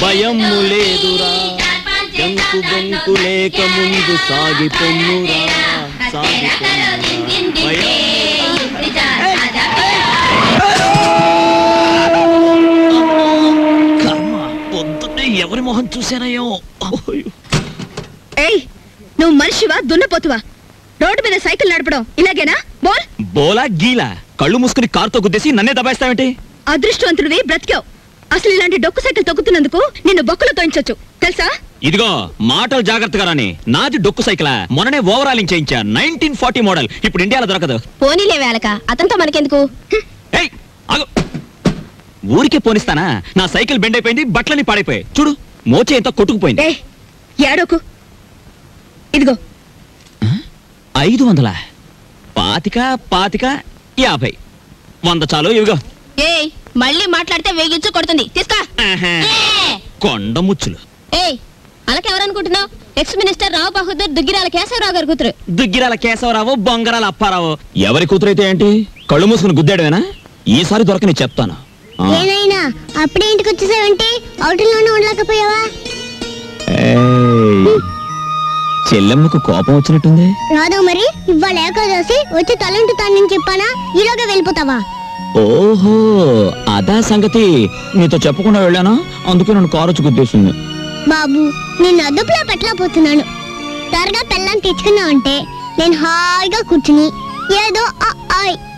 భయము లేదురా. జంకు బొంకు లేక ముందు సాగి పొమ్మురా సాగి భయం పొద్దున్నే ఎవరి మొహం చూసానయ్యో అయ్యో. ఏయ్ నువ్వు మనిషివా దున్నపోతువా? రోడ్డు మీద సైకిల్ నడపడం ఇలాగేనా? బోల్. బోలా గీలా. కళ్ళు మూసుకుని కారుతో గుద్దేసి నన్నే దబాయిస్తావేంటి? అదృష్టవంతుడివి బ్రతికావు. అసలు ఇలాంటి డొక్కు సైకిల్ తొక్కుతున్నందుకు నిన్ను బొక్కలు తోయించొచ్చు. తెలుసా? ఇదిగో మాటలు జాగ్రత్తగా రాని నాది డొక్కు సైకిల్. మొన్ననే ఓవరాలింగ్ చేయించా. Nineteen forty model. ఇప్పుడు ఇండియాలో దొరకదు. పోనీలే వేలక అతనితో మనకెందుకు? ఊరికే పోనిస్తానా? నా సైకిల్ బెండ్ అయిపోయింది బట్టలని పాడైపోయాయి. చూడు మోచే ఎంత కొట్టుకుపోయింది. ఏడోకు. ఇదిగో. ఐదు వందల? పాతిక పాతిక యాభై. వంద చాలు ఇవిగో. ఏయ్ మళ్ళీ మాట్లాడితే వేగించు కొడుతుంది. తీసుకో! కొండ ముచ్చులు. ఏయ్ అలాకెవరనుకుంటున్నావు? ఎక్స్ మినిస్టర్ రావు బహదూర్ దుగ్గిరాల కేశవరావు గారు కూతురు. దుగ్గిరాల కేశవరావు బొంగరాల అప్పారావు. ఎవరి కూతురైతే ఏంటి? కళ్ళు మూసుకుని గుద్దాడమేనా? ఈసారి దొరకని చెప్తాను. ఏనాయినా అప్పుడే ఇంటికి వచ్చేసావంటే అవుటింగ్లోనే ఉండలేకపోయావా? చెల్లెమ్మకు కోపం వచ్చినట్టుంది? రాదు మరి ఇవాళ ఏకాదశి వచ్చి తలంటుతానని చెప్పానా? ఈలోగా వెళ్ళిపోతావా? ఓహో అదా సంగతి. నీతో చెప్పకుండా వెళ్ళానా? అందుకే నన్ను కారు వచ్చి గుద్దేసింది. బాబు నేను అదుపులో పెట్టలేకపోతున్నాను. త్వరగా పెళ్ళాన్ని తెచ్చుకున్నావంటే నేను హాయిగా కూర్చుని ఏదో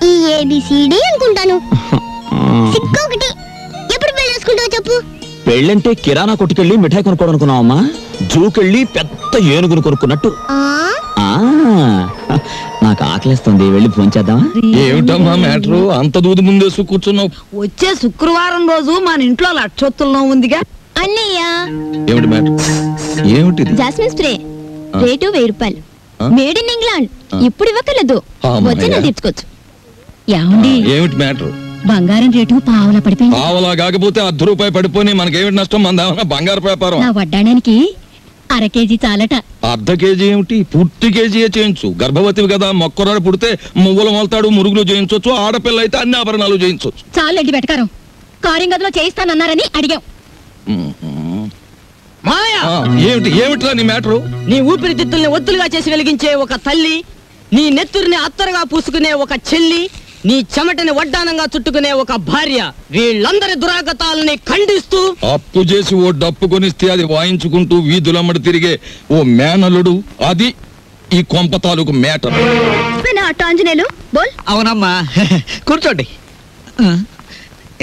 ఈ ఏబిసిడి అనుకుంటాను. సిక్కు ఒకటి. ఎప్పుడు పెళ్ళేసుకుంటావు చెప్పు. పెళ్ళంటే కిరాణా కొట్టుకెళ్ళి మిఠాయి కొనుక్కోవడానుకున్నావమ్మా? జూకెళ్ళి పెద్ద ఏనుగును కొనుక్కున్నట్టు. ఆ? ఆ. నాకు ఆకలిస్తుంది. వెళ్ళి ఫోన్ చేద్దామా? ఏమిటమ్మా మ్యాటరు? అంత దూది ముందేసు కూర్చున్నావు. వచ్చే శుక్రవారం రోజు మన ఇంట్లో లక్షొత్తుల్లో ఉందిగా. అన్నయ్య. ఏమిటి మ్యాటర్? ఏమిటిది? Jasmine spray. రేటు వెయ్యి రూపాయలు. ఆ? Made in England. ఇప్పుడు ఇవ్వకలేదు అమ్మయ్య. వచ్చిన తీర్చుకోవచ్చు. ఏమండి? ఏమిటి మ్యాటర్? బంగారం రేటు పావులా పడిపోయింది. పావలా కాకపోతే అర్ధ రూపాయి పడిపోయి మనకేమిటి నష్టం? మన బంగారు వ్యాపారం. నా అర కేజీ చాలట. అర్ధ కేజీ ఏమిటి? పూర్తి కేజీయే చేయించు. గర్భవతివి కదా మొక్కరాడు పుడితే మువ్వలు మొలతాడు మురుగులు చేయించవచ్చు ఆడపిల్ల అయితే అన్ని ఆభరణాలు చేయించవచ్చు చాలండి వెటకారం కారింగ్ గదిలో చేయిస్తానన్నారని అడిగాం. మాయా ఆ, ఏమిటి ఏమిట్రా నీ మ్యాటరు? నీ ఊపిరితిత్తుల్ని ఒత్తులుగా చేసి వెలిగించే ఒక తల్లి నీ నెత్తురిని అత్తరుగా పూసుకునే ఒక చెల్లి నీ చెమటని వడ్డానంగా చుట్టుకునే ఒక భార్య వీళ్ళందరి దురాగతాలని ఖండిస్తూ అప్పు చేసి ఓ డప్పు కొనిస్తే అది వాయించుకుంటూ వీధులమ్మడి తిరిగే ఓ మేనలుడు. అది ఈ కొంప తాలూకు మేటర్ నా అట్ట ఆంజనేయులు? బోల్. అవునమ్మా. కూర్చోండి.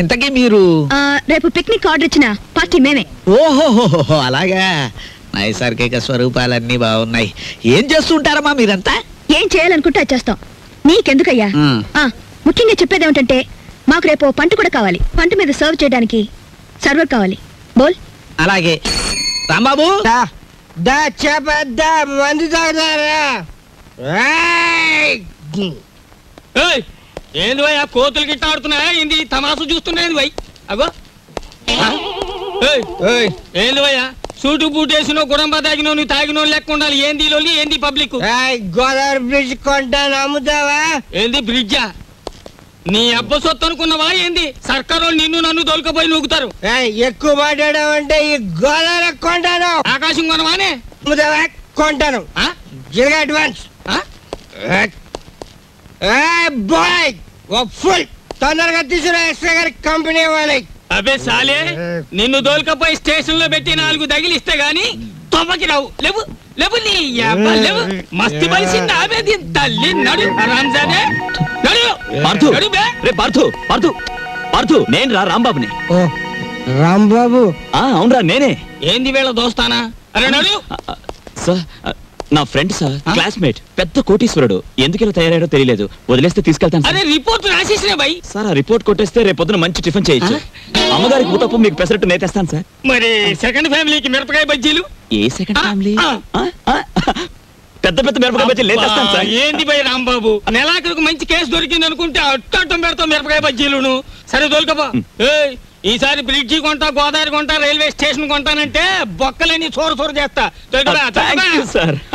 ఇంతకీ మీరు రేపు పిక్నిక్ ఆర్డర్ ఇచ్చిన పార్టీ మేమే. ఓహోహోహో అలాగా. నైసర్గిక స్వరూపాలన్నీ బాగున్నాయి. ఏం చేస్తుంటారమ్మా మీరంతా? ఏం చేయాలనుకుంటే చేస్తాం. నీకెందుకయ్యా? ముఖ్యంగా చెప్పేది ఏమిటంటే మాకు రేపు పంట కూడా కావాలి. పంట మీద సర్వ్ చేయడానికి సర్వర్ కావాలి. బోల్. అలాగే. రాంబాబు. దా. చేప దా మందు తాగుతారా? ఏంది భయ్ ఆ కోతులు గిట్ట ఆడుతున్నాయా? ఏంది తమాసు చూస్తున్నాయి భయ్ అగో. ఆ? ఏయ్, ఏయ్, ఏంది భయ్యా? సూటు బూట్ వేసిన గుడంబ తాగినో నువ్వు తాగినో లెక్క ఉండాలి. ఏంది లోలి ఏంది పబ్లిక్? గోదావరి బ్రిడ్జ్ కొంటాను అమ్ముతావా ఏంది బ్రిడ్జా? నీ అబ్బ సొత్తు అనుకున్నావా ఏంది? సర్కారు నిన్ను నన్ను దొలకపోయి నూగుతారు ఏయ్, ఎక్కువ మాట్లాడావంటే ఈ గోదావరి కొంటాను ఆకాశం కొనవానే? కొంటాను అడ్వాన్స్. ఆ? బాయ్! ఫుల్! తొందరగా తీసుకురా ఎక్స్ట్రా గారి కంపెనీ వాళ్ళకి అబే సాలే నిన్ను దోల్కపోయి స్టేషన్లో పెట్టి నాలుగు తగిలిస్తే గాని తొమ్మకి రావు లేవు లేవు నీ యబ్బ లేవు. మస్తి బలిసింది ఆమె దీని తల్లి నడు. రంజానే నడు. పార్థు. నడు బే. రే పార్థు పార్థు. పార్థు నేను రా రాంబాబుని. ఓ రాంబాబు. ఆ అవునరా నేనే. ఏంది వీళ్ళ దోస్తానా? అరే నడు. సార్ నా ఫ్రెండ్ సార్? క్లాస్మేట్. పెద్ద కోటీశ్వరుడు. ఎందుకు ఇలా తయారయ్యాడో తెలియలేదు. వదిలేస్తే తీసుకెళ్తాను అరే. రిపోర్ట్ రాసేసిన బై. సార్ ఆ రిపోర్ట్ కొట్టేస్తే రేపు పొద్దున మంచి టిఫిన్ చేయొచ్చు అమ్మగారికి ఊతప్పం మీకు పెసరట్టు నేతేస్తాను సార్. మరి సెకండ్ ఫ్యామిలీకి మిరపకాయ బజ్జీలు? ఏ సెకండ్ ఫ్యామిలీ పెద్ద పెద్ద మిరపకాయ బజ్జీలు లేతేస్తాను అబ్బా, సార్. ఏంది భయ్ రాంబాబు? నెలాఖరికి మంచి కేసు దొరికింది అనుకుంటే అట్టం పెడతాం మిరపకాయ బజ్జీలును. సరే దొరకబా ఈసారి బ్రిడ్జి కొంటా గోదావరి కొంటా రైల్వే స్టేషన్ కొంటానంటే బొక్కలని చోర చోర చేస్తా.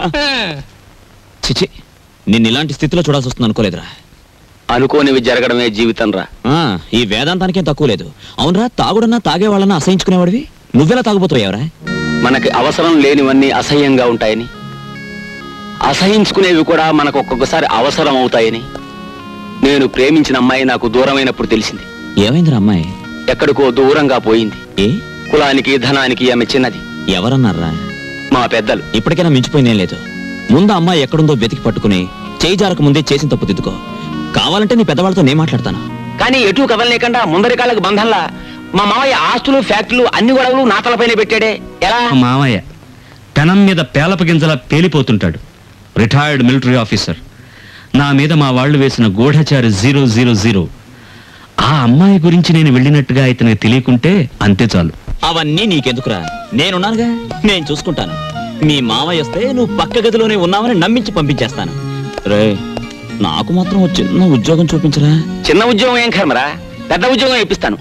ఆ. చిచి నిన్ను ఇలాంటి స్థితిలో చూడాల్సి వస్తుంది అనుకోలేదురా. అనుకోనివి జరగడమే జీవితం రా. ఆ, ఈ వేదాంతానికేం తక్కువ లేదు. అవునరా తాగుడన్నా తాగేవాళ్ళన్నా అసహించుకునేవాడివి? నువ్వెలా తాగుపోతావు మనకి అవసరం లేనివన్నీ అసహ్యంగా ఉంటాయని. అసహించుకునేవి కూడా మనకు ఒక్కొక్కసారి అవసరం అవుతాయని. నేను ప్రేమించిన అమ్మాయి నాకు దూరమైనప్పుడు తెలిసింది. ఏమైందిరా అమ్మాయి? ఎక్కడికో దూరంగా పోయింది. ఏ? కులానికి ధనానికి ఆమె చిన్నది. ఎవరన్నారా? మా పెద్దలు. ఇప్పటికైనా మించిపోయిందేం లేదు. ముందు అమ్మాయి ఎక్కడుందో వెతికి పట్టుకుని చేయి జారక ముందే చేసిన తప్పు దిద్దుకో. కావాలంటే నీ పెద్దవాళ్ళతో నేను మాట్లాడతాను. కానీ ఎటు కదలలేకుండా ముందరి కాళ్ళకు బంధంలా మా మామయ్య ఆస్తులు ఫ్యాక్టరీలు అన్ని గొడవలు నా తలపైన పెట్టాడే. ఎలా? మా మామయ్య పెనం మీద పేలప గింజలా పేలిపోతుంటాడు. Retired military officer. నా మీద మా వాళ్ళు వేసిన గూఢచారి జీరో జీరో జీరో. ఆ అమ్మాయి గురించి నేను వెళ్ళినట్టుగా ఇతనికి తెలియకుంటే అంతే చాలు. అవన్నీ నీకెందుకురా? నేనున్నానుగా? నేను చూసుకుంటాను. మీ మామయ్య వస్తే నువ్వు పక్క గదిలోనే ఉన్నావని నమ్మించి పంపించేస్తాను. రే నాకు మాత్రం చిన్న ఉద్యోగం చూపించరా? చిన్న ఉద్యోగం ఏం కర్మరా? పెద్ద ఉద్యోగం ఇప్పిస్తాను.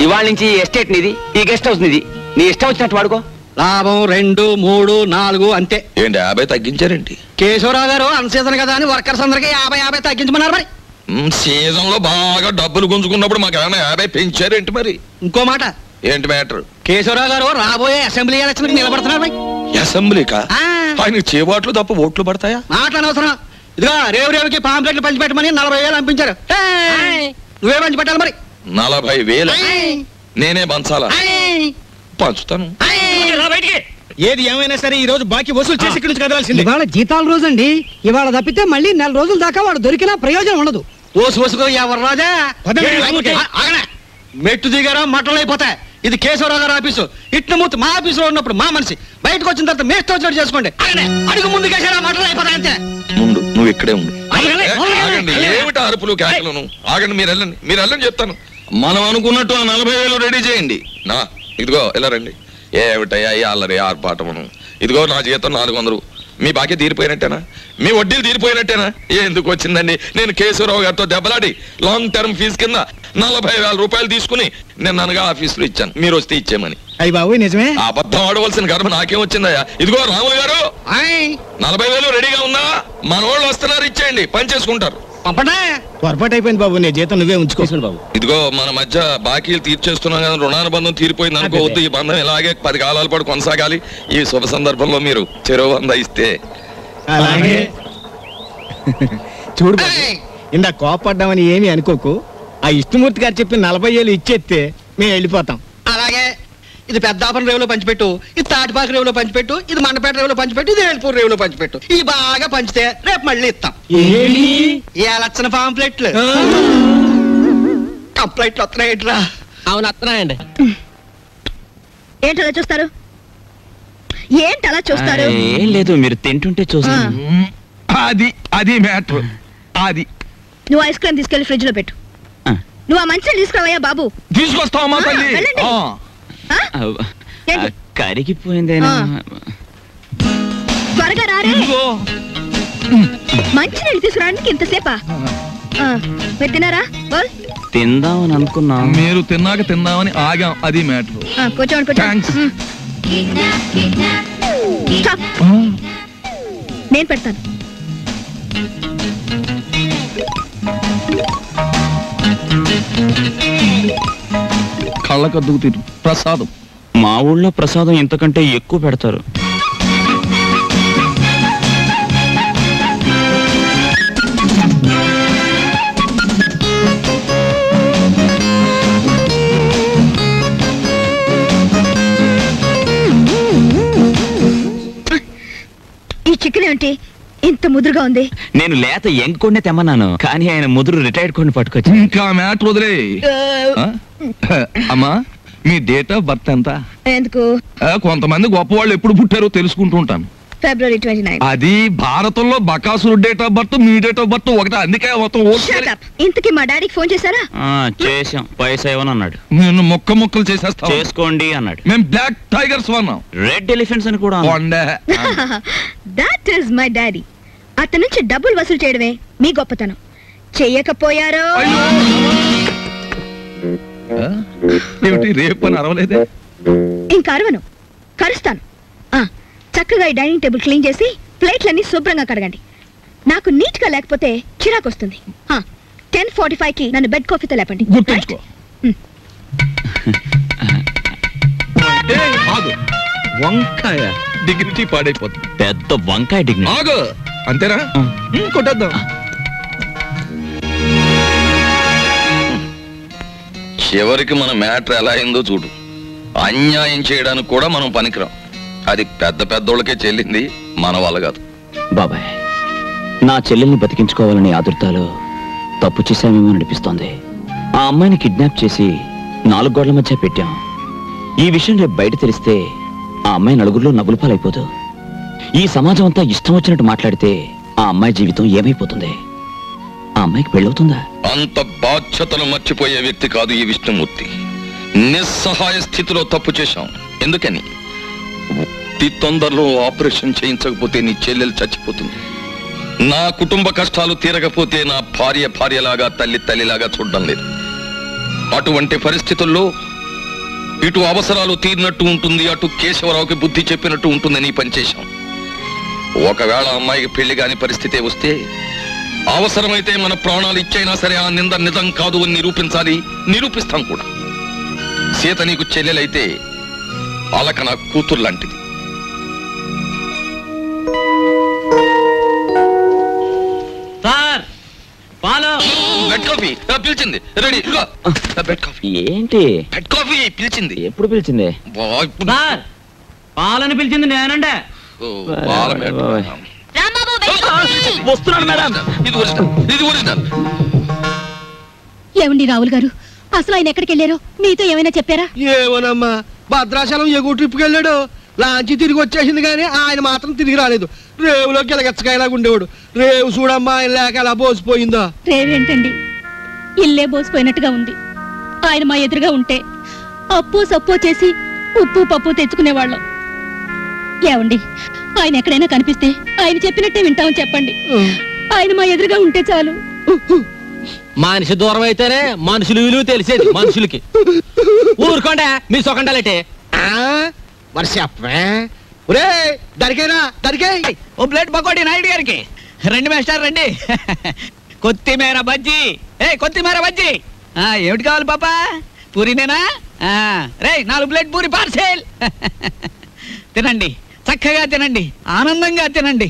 ఇవాళ నుంచి ఈ ఎస్టేట్ నిది ఈ గెస్ట్ హౌస్ నిది నీ ఇష్టం వచ్చినట్టు వాడుకో. లాభం రెండు మూడు నాలుగు అంతే. ఏంటి యాభై తగ్గించారేంటి? కేశవరావు గారు అన్సీజన్ కదా అని వర్కర్స్ అందరికీ యాభై యాభై తగ్గించమన్నారు మరి. సీజన్లో బాగా డబ్బులు గుంజుకున్నప్పుడు మాకు ఏమైనా యాభై పెంచారేంటి మరి? ఇంకో మాట. ఏంటి మ్యాటర్? కేశవరావు గారు రాబోయే అసెంబ్లీ ఎలక్షన్ నిలబడుతున్నారు మరి. అసెంబ్లీకా? ఆ. ఆయనకి చేబాట్లు తప్ప ఓట్లు పడతాయా? మాట అనవసరం. ఇదిగో రేవు రేవుకి పాంప్లెట్లు పంచిపెట్టమని నలభై వేలు పంపించారు ఏయ్! నువ్వే పంచిపెట్టాలి మరి? నలభై వేలు? నేనే పంచాలా పంచుతాను. ఏది ఏమైనా సరే ఈ రోజు బాకీ వసూలు చేసి ఇక్కడి నుంచి కదలాల్సింది. ఇవాళ జీతాల రోజు అండి ఇవాళ తప్పితే మళ్ళీ నెల రోజుల దాకా వాడు దొరికినా ప్రయోజనం ఉండదు. ఓసు ఓసుకో ఎవరు రాజా. మెట్టు దిగారా మట్టలు అయిపోతాయి ఇది కేశవరావు గారు ఆఫీసు. ఇట్ల మూర్తి మా ఆఫీసులో ఉన్నప్పుడు మా మనిషి. బయటకు వచ్చిన తర్వాత మేస్తో వచ్చినట్టు చేసుకోండి. అడుగు ముందు కేసారా మట్టలు అయిపోతాయి అంతే. ముందు నువ్వు ఇక్కడే ఉండు. ఆగండి. ఏమిటి అరుపులు కేకలను? ఆగండి మీరు వెళ్ళండి. మీరు వెళ్ళండి చెప్తాను. మనం అనుకున్నట్టు ఆ నలభై వేలు రెడీ చేయండి. నా ఇదిగో ఇలా రండి. ఏమిటయ్యా ఈ అల్లరి ఆర్పాటమును ఇదిగో నా జీతం నాలుగు వందలు. మీ బాకీ తీరిపోయినట్టేనా? మీ వడ్డీలు తీరిపోయినట్టేనా? ఎందుకు వచ్చిందండి? నేను కేశవరావు గారితో దెబ్బలాడి లాంగ్ టర్మ్ ఫీజు కింద నలభై వేల రూపాయలు తీసుకుని నేను అనగా ఆఫీసులో ఇచ్చాను. మీరు వస్తే ఇచ్చేయమని. అయ్యి బాబు నిజమే? అబద్ధం ఆడవలసిన గర్భ నాకేం వచ్చిందయ్యా? ఇదిగో రాములు గారు. నలభై వేలు రెడీగా ఉందా మన వాళ్ళు వస్తున్నారు ఇచ్చేయండి. పని చేసుకుంటారు. పంపండి. పొరపాటు అయిపోయింది బాబు నీ జీతం నువ్వే ఉంచుకో. బాబు. ఇదిగో మన మధ్య బాకీలు తీర్చేస్తున్నాం కదా రుణానుబంధం తీరిపోయింది అనుకోవద్దు ఈ బంధం ఇలాగే పది కాలాల పాటు కొనసాగాలి. ఈ శుభ సందర్భంలో మీరు చెరువు వంద ఇస్తే. అలాగే. చూడు బాబు ఇందా కోపడ్డామని ఏమీ అనుకోకు. ఆ ఇష్టమూర్తి గారు చెప్పిన నలభై ఏళ్ళు ఇచ్చేస్తే మేము వెళ్ళిపోతాం. ఇది పెద్దాపురం రేవులో పంచిపెట్టు ఇది తాటిపాక రేవులో పంచిపెట్టు ఇది మండపేట రేవులో పంచిపెట్టు ఇది ఏడుపూర్ రేవులో పంచిపెట్టు. ఇవి బాగా పంచితే రేపు మళ్ళీ ఇస్తాం. ఈ లక్షణ పాంప్లెట్లు. కంప్లైంట్లు వస్తున్నాయిట్రా. అవును వస్తున్నాయండి. ఏంటి అలా చూస్తారు? ఏంటి అలా చూస్తారు ఏం లేదు మీరు తింటుంటే చూస్తాను అది అది మ్యాటర్. అది. నువ్వు ఐస్ క్రీమ్ తీసుకెళ్ళి ఫ్రిడ్జ్లో పెట్టు. నువ్వు ఆ మంచిని తీసుకురావయ్యా బాబు. తీసుకొస్తామా ఆ, తల్లి. వెళ్ళండి. కరిగిపోయిందేనా. త్వరగా రారే. మంచి నీళ్ళు తీసుకురావడానికి ఇంతసేపా? ఆ, మీరు తిన్నారా? తిందామని అనుకున్నా. మీరు తిన్నాక తిందామని ఆగాం. అది మ్యాటర్. ఆ, కూర్చోండి. కూర్చోండి. నేను పెడతాను. కళ్ళకద్దుకు తిరు ప్రసాదం. మా ఊళ్ళో ప్రసాదం ఇంతకంటే ఎక్కువ పెడతారు. ఇంత ముదురుగా ఉంది. నేను లేత ఎంకొండే తెమ్మన్నాను. కానీ ఆయన ముదురు రిటైర్డ్ కొన్ని పట్టుకొచ్చి ఇంకా మ్యాటర్ వదిలే? అమ్మా మీ డేట్ ఆఫ్ బర్త్ ఎంత? ఎందుకు? ఆ, కొంతమంది గొప్పవాళ్ళు ఎప్పుడు పుట్టారో తెలుసుకుంటూ ఉంటాను. ఫిబ్రవరి ట్వంటీ నైన్ అది భారతంలో బకాసురు డేట్ ఆఫ్ బర్త్ మీ డేట్ ఆఫ్ బర్త్ ఒకటే అందుకే మొత్తం ఓకే ఇంతకీ మా డాడీకి ఫోన్ చేశారా? ఆ, చేశాం. పైసా ఇవ్వను అన్నాడు. నేను మొక్క మొక్కలు చేసేస్తా చేసుకోండి అన్నాడు. మేము బ్లాక్ టైగర్స్ వన్నాం. రెడ్ ఎలిఫెంట్స్ అని కూడా అన్నాడు. కొండే. దాట్ ఈస్ మై డాడీ అతని నుంచి డబ్బులు వసూలు చేయడమే మీ గొప్పతనం. చెయ్యకపోయారో? ఆ? ఏమిటి రేపు అని అరవలేదే? ఇంకా అరవను. కరుస్తాను. ఆ, చక్కగా ఈ డైనింగ్ టేబుల్ క్లీన్ చేసి ప్లేట్లన్నీ శుభ్రంగా కడగండి. నాకు నీట్గా లేకపోతే చిరాకు వస్తుంది టెన్ ఫార్టీ ఫైవ్కి నన్ను బెడ్ కాఫీతో లేపండి. గుర్తుంచుకో. ఏయ్, ఆగు. వంకాయ. డిగ్నిటీ పాడైపోతుంది. పెద్ద వంకాయ డిగ్ని ఆగు. అంతేనా? కొట్టేద్దాం. చివరికి మన మ్యాటర్ ఎలా అయిందో చూడు. అన్యాయం చేయడానికి కూడా మనం పనికిరాం. అది పెద్ద పెద్దోళ్ళకే చెల్లింది మన వల్ల కాదు. బాబాయ్ నా చెల్లెల్ని బతికించుకోవాలనే ఆదుర్తాలో తప్పు చేశామేమో అనిపిస్తోంది. ఆ అమ్మాయిని కిడ్నాప్ చేసి నాలుగు గోడల మధ్య పెట్టాం. ఈ విషయం రేపు బయట తెలిస్తే ఆ అమ్మాయి నలుగురిలో నవ్వుల పాలైపోదు. ఈ సమాజం అంతా ఇష్టం వచ్చినట్టు మాట్లాడితే ఆ అమ్మాయి జీవితం ఏమైపోతుంది? ఆ అమ్మాయికి పెళ్ళవుతుందా? అంత బాధ్యతను మర్చిపోయే వ్యక్తి కాదు ఈ విష్ణుమూర్తి. నిస్సహాయ స్థితిలో తప్పు చేశాం. ఎందుకని? అతి తొందరలో ఆపరేషన్ చేయించకపోతే నీ చెల్లెలు చచ్చిపోతుంది. నా కుటుంబ కష్టాలు తీరకపోతే నా భార్య భార్యలాగా తల్లి తల్లిలాగా చూడడం లేదు. అటువంటి పరిస్థితుల్లో ఇటు అవసరాలు తీరినట్టు ఉంటుంది అటు కేశవరావుకి బుద్ధి చెప్పినట్టు ఉంటుందని నీ పనిచేశాం ఒకవేళ అమ్మాయికి పెళ్ళి కాని పరిస్థితి వస్తే అవసరమైతే మన ప్రాణాలు ఇచ్చైనా సరే ఆ నింద నిజం కాదు అని నిరూపించాలి నిరూపిస్తాం కూడా. సీత నీకు చెల్లెలైతే అలక నా కూతురు లాంటిది. పిలిచింది. రెడీ ఇదిగో. ఆ, బెడ్ కాఫీ. ఏంటి? బెడ్ కాఫీ పిలిచింది. ఎప్పుడు పిలిచింది? పాలని పిలిచింది నేనండే. బాల మేడం. బాబాయ్. Rambabu bed coffee. వస్తున్నాడు మేడం. ఇది ఒరిజినల్ ఇది ఒరిజినల్ ఏమండి రావుల్ గారు? అసలు ఆయన ఎక్కడికి వెళ్ళారో? మీతో ఏమైనా చెప్పారా? ఏమోనమ్మా. భద్రాచలం ఎగువ ట్రిప్కి వెళ్ళాడు. లాంచి తిరిగి వచ్చేసింది కానీ ఆయన మాత్రం తిరిగి రాలేదు. రేవులో గిలగచ్చకాయలాగా ఉండేవాడు రేవు చూడమ్మా ఆయన లేక ఎలా బోసిపోయిందో? రేవేంటండి ఇల్లే బోసిపోయినట్టుగా ఉంది. ఆయన మా ఎదురుగా ఉంటే అప్పు సప్పు చేసి ఉప్పు పప్పు తెచ్చుకునేవాళ్ళం. ఏమండి? ఆయన ఎక్కడైనా కనిపిస్తే ఆయన చెప్పినట్టే వింటామని చెప్పండి. ఆయన మా ఎదురుగా ఉంటే చాలు. మనిషి దూరం అయితేనే మనుషులు విలువ తెలిసేది మనుషులకి. ఊరుకోండి మీ సొకండాలంటే చెప్పే ఒరే దరికేనా దరికే. ఓ ప్లేట్ పకోడీ నాయుడు గారికి. రండి మేస్టర్ రండి. కొత్తిమీర బజ్జీ. ఏ కొత్తిమీర బజ్జీ. ఆ, ఏమిటి కావాలి పాపా? పూరినేనా ఆ, రేయ్ నాలుగు ప్లేట్ పూరి పార్సెల్. తినండి. చక్కగా తినండి. ఆనందంగా తినండి.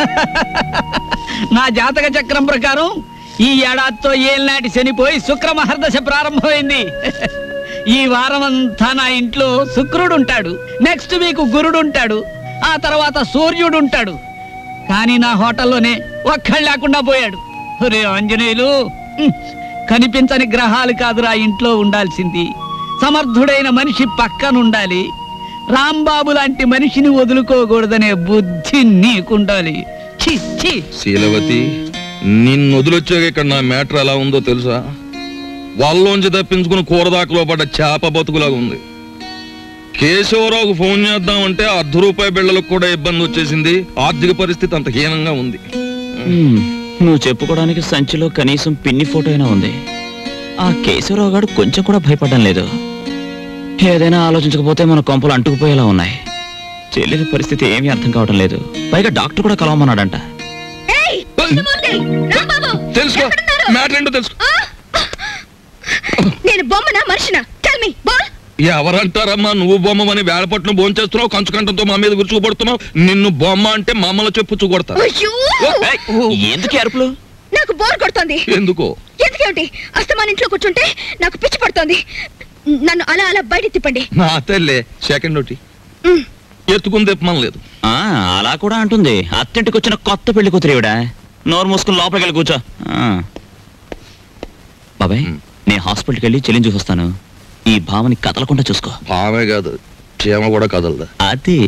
నా జాతక చక్రం ప్రకారం ఈ ఏడాదితో ఏళ్ళనాటి శనిపోయి శుక్రమహర్దశ ప్రారంభమైంది. ఈ వారం అంతా నా ఇంట్లో శుక్రుడు ఉంటాడు నెక్స్ట్ వీక్ గురుడు ఉంటాడు ఆ తర్వాత సూర్యుడు ఉంటాడు కానీ నా హోటల్లోనే ఒక్కళ్ళు లేకుండా పోయాడు. రే ఆంజనేయులు కనిపించని గ్రహాలు కాదురా ఇంట్లో ఉండాల్సింది. సమర్థుడైన మనిషి పక్కనుండాలి. రాంబాబు లాంటి మనిషిని వదులుకోకూడదనే బుద్ధి నీకుండాలి. ఛీ ఛీ. శీలవతి నిన్ను వదిలొచ్చాక ఇక్కడ నా మ్యాటర్ ఎలా ఉందో తెలుసా? వాళ్ళలోంచి తప్పించుకుని కూరదాకలో పడ్డ చేప బతుకులాగా ఉంది. కేశవరావుకు ఫోన్ చేద్దామంటే అర్ధ రూపాయి బిళ్ళలకు కూడా ఇబ్బంది వచ్చేసింది. ఆర్థిక పరిస్థితి అంత హీనంగా ఉంది. నువ్వు చెప్పుకోవడానికి సంచిలో కనీసం పిన్ని ఫోటో అయినా ఉంది. ఆ కేశవరావు గారు కొంచెం కూడా భయపడడం లేదు. ఏదైనా ఆలోచించకపోతే మన కొంపలు అంటుకుపోయేలా ఉన్నాయి. చెల్లెలి పరిస్థితి ఏమీ అర్థం కావడం లేదు. పైగా డాక్టర్ కూడా కలవమన్నాడంట. తెలుసుకో. మ్యాటర్ ఏంటో తెలుసుకో. నేను బొమ్మనా మనిషినా? టెల్ మీ బాల్ ఎవరంటారమ్మా? నువ్వు బొమ్మని వేళపట్నం భోంచేస్తున్నావు కంచుకంఠంతో మా మీద విరుచుకుపడుతున్నావు నిన్ను బొమ్మ అంటే మమ్మల్ని చెప్పు అయ్యో! ఎందుకు అరుపులు? నాకు బోర్ కొడుతోంది. ఎందుకో? ఎందుకేమిటి? అస్తమాన్ ఇంట్లో కూర్చుంటే నాకు పిచ్చి పడుతోంది. నన్ను అలా అలా బయట తిప్పండి. నా తెల్లే సెకండ్ ఒకటి. ఎత్తుకుని తెప్పమని లేదు. ఆ అలా కూడా అంటుంది. అత్తింటికి వచ్చిన కొత్త పెళ్ళి కూతురేవిడా నోరు మూసుకుని లోపలికి వెళ్ళి కూర్చో. ఆ. బాబాయ్ మ్. నేను హాస్పిటల్కి వెళ్ళి చెల్లించి చూస్తాను ఈ భావని కదలకుండా చూసుకో. భావమే కాదు క్షేమ కూడా కదలదా. అది.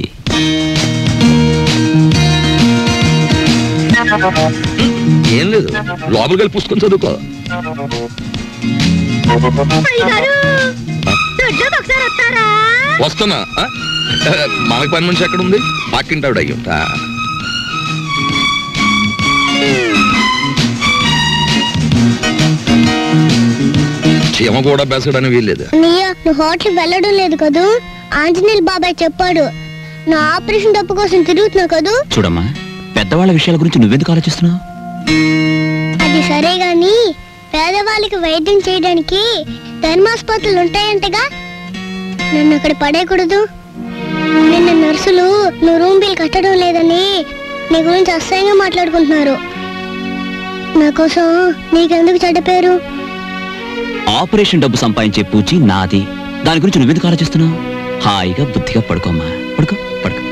ఏం లేదు లోపలికి వెళ్ళి పుస్తకం చదువుకో. అయ్యగారు! దొడ్లోకి ఒకసారి వస్తారా? వస్తున్నా. ఆ? మనకి పని మనిషి ఎక్కడ ఉంది పక్కింటావిడ అయ్యి ఉంటా చీమ కూడా బెసడని వీల్లేదు. నువ్వు హోటల్ వెళ్ళడం లేదు కదూ? ఆంజనేయులు బాబాయ్ చెప్పాడు. నా ఆపరేషన్ డబ్బు కోసం తిరుగుతున్నావు కదూ? చూడమ్మా పెద్దవాళ్ళ విషయాల గురించి నువ్వెందుకు ఆలోచిస్తున్నావు? అది సరే గాని పేదవాళ్ళకి వైద్యం చేయడానికి ధర్మాసుపత్రులు ఉంటాయంటగా నన్ను అక్కడ పడేయకూడదు నిన్న నర్సులు నువ్వు రూమ్ బిల్ కట్టడం లేదని నీ గురించి అసహ్యంగా మాట్లాడుకుంటున్నారు నా కోసం నీకెందుకు చెడ్డ పేరు ఆపరేషన్ డబ్బు సంపాదించే పూచి నాది దాని గురించి నువ్వెందుకు ఆలోచిస్తున్నావు హాయిగా బుద్ధిగా పడుకోమ్మా పడుకో పడుకో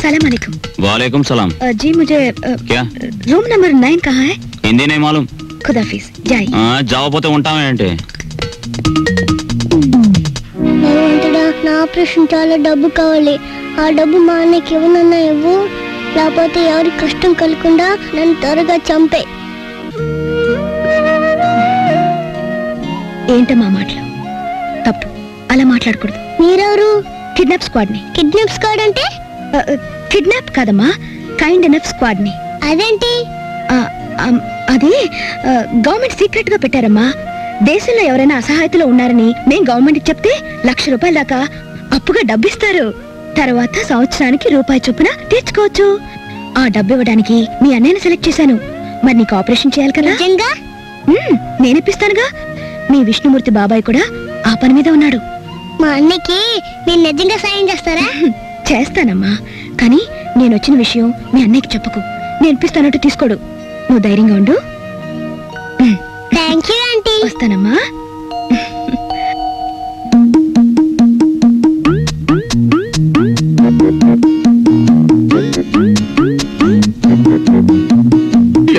सलाम अलैकुम वालेकुम सलाम अ, जी मुझे अ, क्या रूम नंबर नाइन कहाँ है హిందీ నే మాలూం ఖుదాఫీజ్ జాయ్ జావపోతే ఉంటామేంటి? నా ఆపరేషన్ చాలా డబ్బు కావాలి. ఆ డబ్బు మా అన్నకి ఇవ్వనన్నా ఇవ్వు. లేకపోతే ఎవరి కష్టం కలగకుండా నన్ను త్వరగా చంపే. ఏంటమ్మా మాటలు? తప్పు. అలా మాట్లాడకూడదు. మీరెవరు? కిడ్నాప్ స్క్వాడ్ని. కిడ్నాప్ స్క్వాడ్ అంటే? కిడ్నాప్ కాదమ్మా. కైండ్ ఎనఫ్ స్క్వాడ్ని. అదేంటి? అది గవర్నమెంట్ సీక్రెట్గా పెట్టారమ్మా. దేశంలో ఎవరైనా అసహాయతలో ఉన్నారని మేం గవర్నమెంట్ చెప్తే లక్ష రూపాయల దాకా అప్పుగా డబ్బిస్తారు. తర్వాత సంవత్సరానికి రూపాయి చొప్పున తీర్చుకోవచ్చు. ఆ డబ్బు ఇవ్వడానికి మీ అన్నయ్యని సెలెక్ట్ చేశాను. మరి నీకు ఆపరేషన్ చేయాలి కదా? నేనిప్పిస్తానుగా. మీ విష్ణుమూర్తి బాబాయ్ కూడా ఆ పని మీద ఉన్నాడు. మా అన్నకి మీరు నిజంగా సాయం చేస్తారా? చేస్తానమ్మా. కానీ నేను వచ్చిన విషయం మీ అన్నయ్యకి చెప్పకు. నేను ఇప్పిస్తానంటూ తీసుకోడు. నువ్వు ధైర్యంగా ఉండు. థ్యాంక్ యూ ఆంటీ వస్తానమ్మా.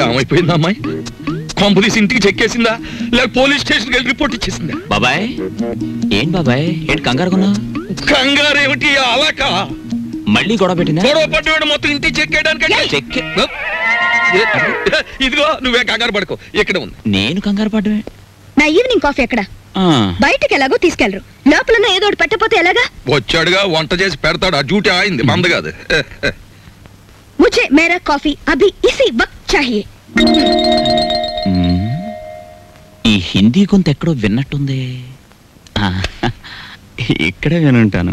ఏమైపోయింది అమ్మాయి? ఇంటికి చెక్కేసిందా? లేక పోలీస్ స్టేషన్కి వెళ్ళి రిపోర్ట్ ఇచ్చేసిందా? బాబాయ్ ఏం బాబాయ్? ఏంటి కంగారుకున్నా కంగారేమిటి అలాక మళ్ళీ గొడవ పెట్టిందా గొడవ పడ్డవాడు మొత్తం ఇంటికి చెక్కేయడానికి చెక్కి ఇదిగో నువ్వే కంగారు పడుకో. ఇక్కడ ఉంది. నేను కంగారు పడమే. నా ఈవినింగ్ కాఫీ ఎక్కడ? బయటకి ఎలాగో తీసుకెళ్ళరు లోపల ఏదో ఒకటి పెట్టపోతే ఎలాగా? వచ్చాడుగా వంట చేసి పెడతాడు. ఆ డ్యూటీ ఆయింది మంద కాదు. మేరా కాఫీ. అభి ఇసి వక్ ఈ హిందీ కొంత ఎక్కడో విన్నట్టుంది. ఇక్కడే వినుంటాను.